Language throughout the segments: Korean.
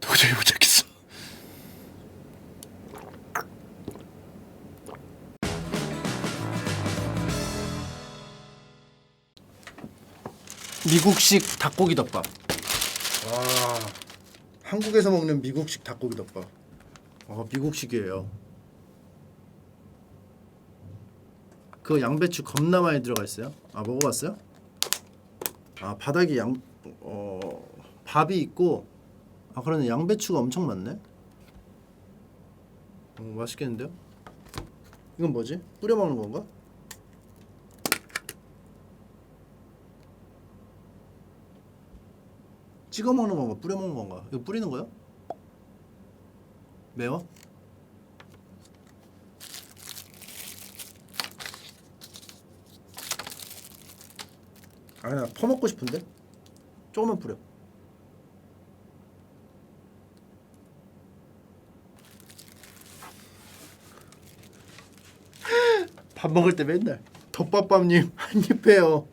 도저히 못 찾겠어. 미국식 닭고기 덮밥. 와, 한국에서 먹는 미국식 닭고기 덮밥. 어, 미국식이에요. 그 양배추 겁나 많이 들어가 있어요. 아 먹어봤어요? 아 바닥에 양 어, 밥이 있고 아 그러네 양배추가 엄청 많네. 어, 맛있겠는데요? 이건 뭐지? 뿌려 먹는 건가? 찍어 먹는 건가? 뿌려 먹는 건가? 이거 뿌리는 거야? 매워? 아니 나 퍼먹고 싶은데? 조금만 뿌려 밥 먹을 때 맨날 덮밥밥님 한입 해요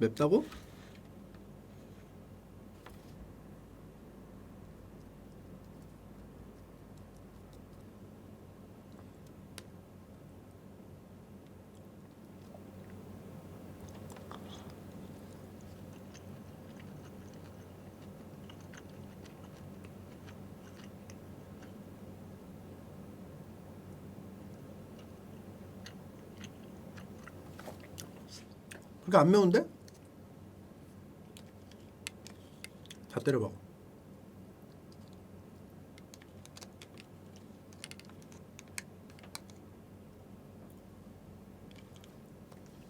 맵다고? 그게 안 매운데? 다 때려봐.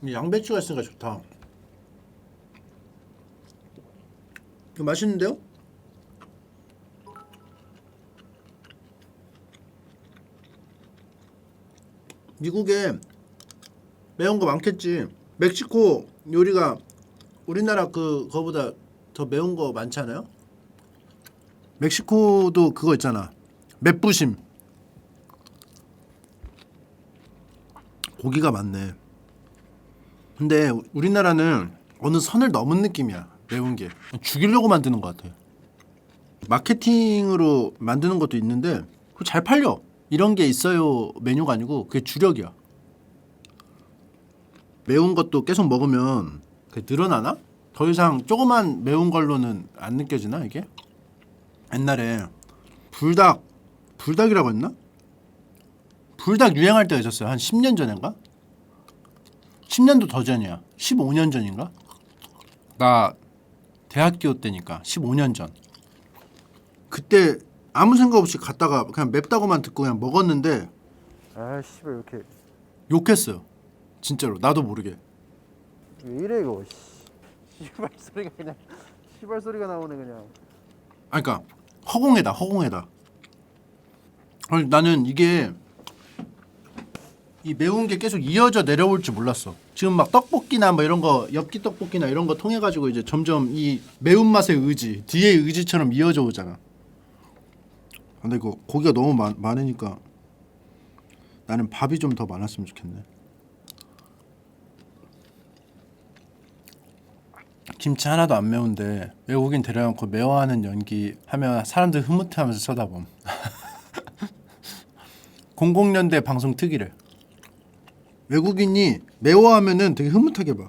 이 양배추가 있으니까 좋다. 이거 맛있는데요? 미국에 매운 거 많겠지. 멕시코 요리가 우리나라 그 거보다 더 매운 거 많잖아요. 멕시코도 그거 있잖아. 맵부심. 고기가 많네. 근데 우리나라는 어느 선을 넘은 느낌이야. 매운 게 죽이려고 만드는 것 같아. 마케팅으로 만드는 것도 있는데 잘 팔려. 이런 게 있어요 메뉴가 아니고 그게 주력이야. 매운 것도 계속 먹으면 그게 늘어나나? 더 이상 조그만 매운 걸로는 안 느껴지나 이게? 옛날에 불닭 불닭이라고 했나? 불닭 유행할 때가 있었어요. 한 10년 전인가? 10년도 더 전이야. 15년 전인가? 나 대학교 때니까 15년 전. 그때 아무 생각 없이 갔다가 그냥 맵다고만 듣고 그냥 먹었는데 아 씨발 왜 이렇게 욕했어요. 진짜로 나도 모르게. 왜 이래 이거 씨. 씨발 소리가 그냥 씨발 소리가 나오네 그냥 아 그러니까 허공에다 허공에다. 아니, 나는 이게 이 매운 게 계속 이어져 내려올 줄 몰랐어. 지금 막 떡볶이나 뭐 이런 거 엽기 떡볶이나 이런 거 통해 가지고 이제 점점 이 매운 맛의 의지 뒤의 의지처럼 이어져 오잖아. 근데 이거 고기가 너무 많, 많으니까 나는 밥이 좀 더 많았으면 좋겠네. 김치 하나도 안 매운데 외국인 데려놓고 매워하는 연기 하면 사람들 흐뭇해하면서 쳐다봄. 00년대 방송 특이래. 외국인이 매워하면은 되게 흐뭇하게 봐.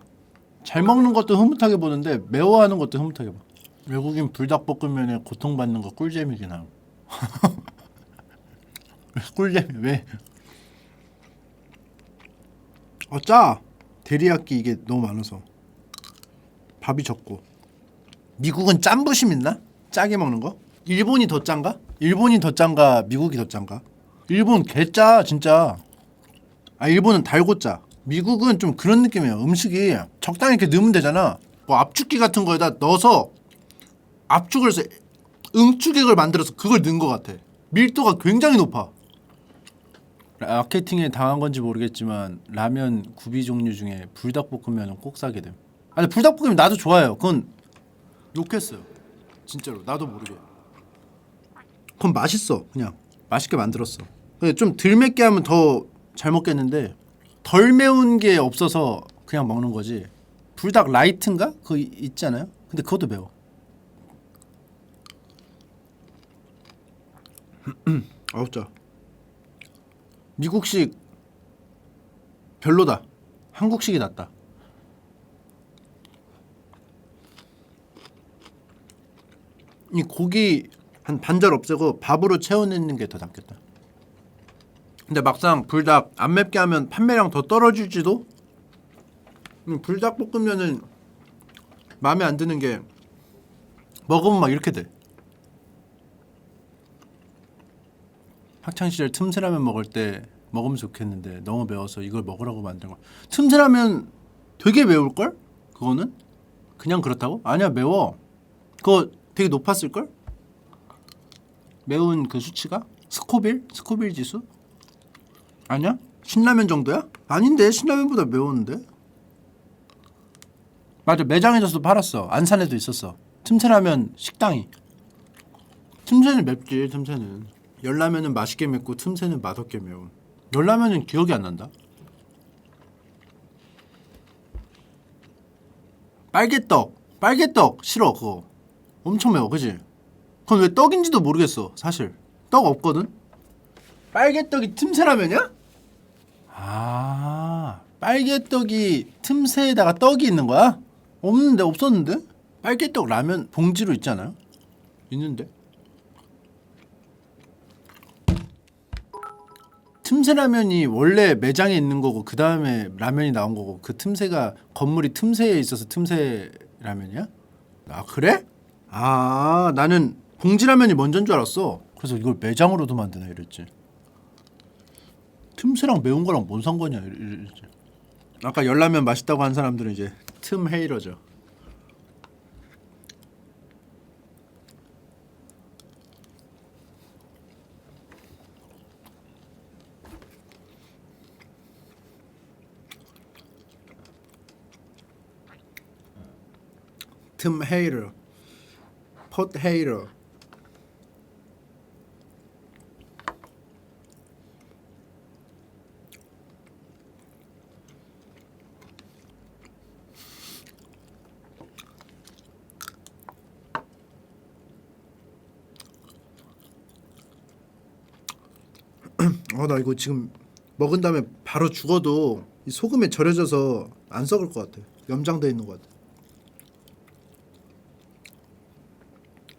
잘 먹는 것도 흐뭇하게 보는데 매워하는 것도 흐뭇하게 봐. 외국인 불닭볶음면에 고통받는 거 꿀잼이긴 함. 꿀잼 왜? 어 짜. 데리야끼 이게 너무 많아서. 밥이 적고 미국은 짠부심 있나? 짜게 먹는 거? 일본이 더 짠가? 일본이 더 짠가? 미국이 더 짠가? 일본 개짜 진짜 아 일본은 달고 짜 미국은 좀 그런 느낌이에요 음식이 적당히 이렇게 넣으면 되잖아 뭐 압축기 같은 거에다 넣어서 압축을 해서 응축액을 만들어서 그걸 넣은 것 같아 밀도가 굉장히 높아 마케팅에 당한 건지 모르겠지만 라면 구비 종류 중에 불닭볶음면은 꼭 사게 됨. 아니 불닭볶음면 나도 좋아해요. 그건 욕했어요. 진짜로 나도 모르게. 그럼 맛있어 그냥 맛있게 만들었어. 근데 좀 덜 맵게 하면 더 잘 먹겠는데 덜 매운 게 없어서 그냥 먹는 거지. 불닭 라이트인가? 이- 있잖아요. 근데 그것도 매워. 아우 짜. 미국식 별로다. 한국식이 낫다. 이 고기 한 반절 없애고 밥으로 채워내는 게 더 낫겠다. 근데 막상 불닭 안 맵게 하면 판매량 더 떨어질지도. 음, 불닭 볶음면은 마음에 안 드는 게 먹으면 막 이렇게 돼. 학창 시절 틈새라면 먹을 때 먹으면 좋겠는데 너무 매워서 이걸 먹으라고 만든 거. 틈새라면 되게 매울 걸? 그거는 그냥 그렇다고? 아니야 매워. 그거 되게 높았을 걸? 매운 그 수치가? 스코빌? 스코빌 지수? 아니야? 신라면 정도야? 아닌데 신라면보다 매웠는데. 맞아 매장에서도 팔았어. 안산에도 있었어. 틈새라면 식당이. 틈새는 맵지 틈새는. 열라면은 맛있게 맵고 틈새는 맛없게 매운. 열라면은 기억이 안 난다. 빨개떡! 빨개떡! 싫어 그거 엄청 매워 그지 그건 왜 떡인지도 모르겠어 사실 떡 없거든 빨개떡이 틈새라면이야? 아 빨개떡이 틈새에다가 떡이 있는 거야? 없는데 없었는데 빨개떡 라면 봉지로 있잖아요 있는데 틈새 라면이 원래 매장에 있는 거고 그 다음에 라면이 나온 거고 그 틈새가 건물이 틈새에 있어서 틈새 라면이야? 아 그래? 아 나는 봉지 라면이 먼저인 줄 알았어. 그래서 이걸 매장으로도 만드나 이랬지. 틈새랑 매운 거랑 뭔 상관이야 이랬- 이랬지. 아까 열라면 맛있다고 한 사람들은 이제 틈 헤이러죠. 틈 헤이러, 폿 헤이러. 어나 이거 지금 먹은 다음에 바로 죽어도 이 소금에 절여져서 안 썩을 것 같아. 염장돼 있는 것 같아.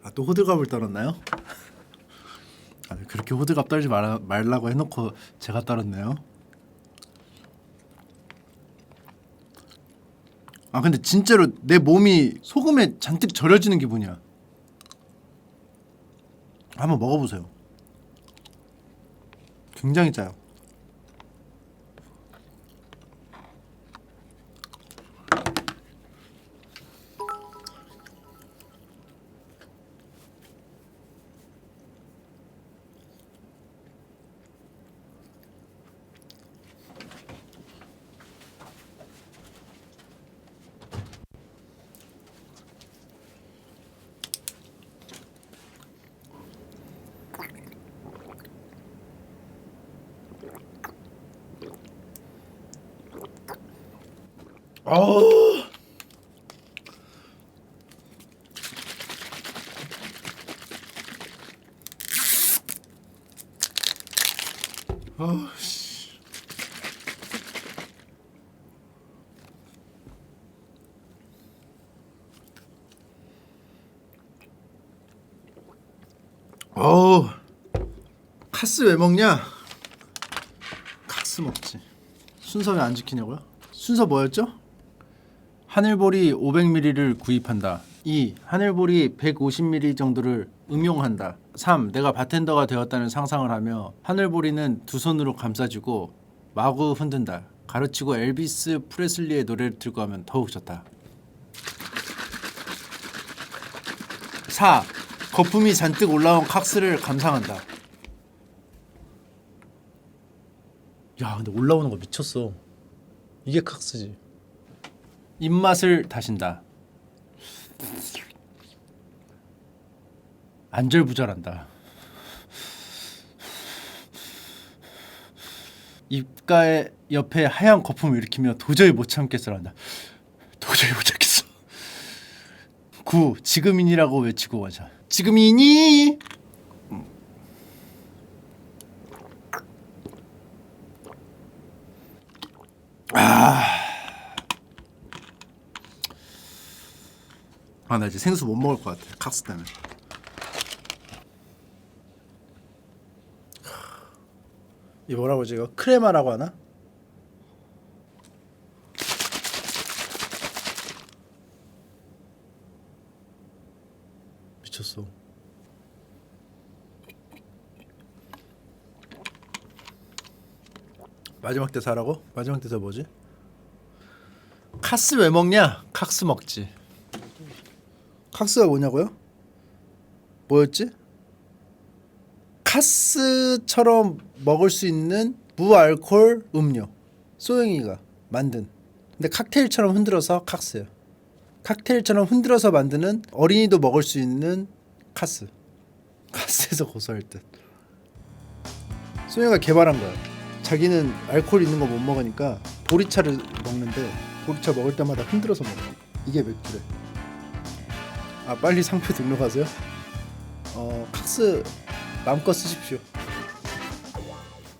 아 또 호들갑을 떨었나요? 아, 그렇게 호들갑 떨지 말, 말라고 해놓고 제가 떨었네요. 아 근데 진짜로 내 몸이 소금에 잔뜩 절여지는 기분이야. 한번 먹어보세요. 굉장히 짜요. 어우. 어우, 씨. 어우, 카스 왜 먹냐? 카스 먹지. 순서 왜 안 지키냐고요? 순서 뭐였죠? 하늘보리 500ml를 구입한다. 2. 하늘보리 150ml 정도를 응용한다. 3. 내가 바텐더가 되었다는 상상을 하며 하늘보리는 두 손으로 감싸주고 마구 흔든다. 가르치고 엘비스 프레슬리의 노래를 들고 하면 더욱 좋다. 4. 거품이 잔뜩 올라온 칵스를 감상한다. 야, 근데 올라오는 거 미쳤어. 이게 칵스지. 입맛을 다신다. 안절부절한다. 입가에 옆에 하얀 거품을 일으키며 도저히 못 참겠어란다. 도저히 못 참겠어. 구 지금이니라고 외치고 가자. 지금이니? 아 나 이제 생수 못 먹을 것 같아. 카스 때문에. 이 뭐라고 하지 이거 크레마라고 하나? 미쳤어. 마지막 대사 하라고? 마지막 대사 뭐지? 카스 왜 먹냐? 카스 먹지. 카스가 뭐냐고요? 뭐였지? 카스처럼 먹을 수 있는 무알콜 음료. 소영이가 만든. 근데 칵테일처럼 흔들어서 카스예요. 칵테일처럼 흔들어서 만드는 어린이도 먹을 수 있는 카스. 카스에서 고소할 듯. 소영이가 개발한 거야. 자기는 알코올 있는 거 못 먹으니까 보리차를 먹는데 보리차 먹을 때마다 흔들어서 먹어. 이게 맥주래 아 빨리 상표 등록하세요. 어 칵스 마음껏 쓰십시오